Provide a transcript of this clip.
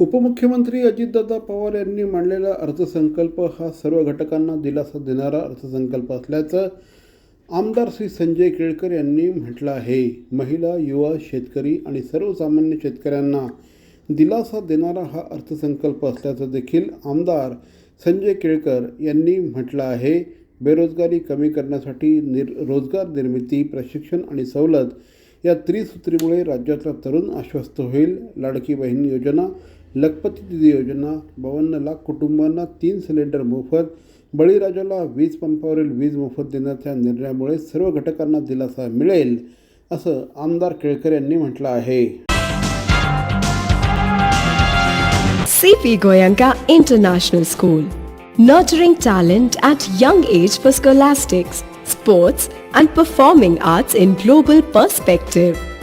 उपमुख्यमंत्री अजितदादा पवार यांनी मांडलेला अर्थसंकल्प हा सर्व घटकांना दिलासा देणारा अर्थसंकल्प असल्याचं आमदार श्री संजय केळकर यांनी म्हटलं आहे. महिला युवा शेतकरी आणि सर्वसामान्य शेतकऱ्यांना दिलासा देणारा हा अर्थसंकल्प असल्याचं देखील आमदार संजय केळकर यांनी म्हटलं आहे. बेरोजगारी कमी करण्यासाठी निर रोजगार निर्मिती प्रशिक्षण आणि सवलत या त्रिसूत्रीमुळे राज्यातला तरुण आश्वस्त होईल. लाडकी बहीण योजना लखपती दीदी योजना बावन्न लाख कुटुंबांना तीन सिलेंडर मोफत बळीराजाला वीज पंपावरील वीज मोफत देण्याच्या निर्णयामुळे सर्व घटकांना दिलासा मिळेल असं आमदार केळकर यांनी म्हटलं आहे. C P Goenka international school nurturing talent at young age for scholastics sports and performing arts in global perspective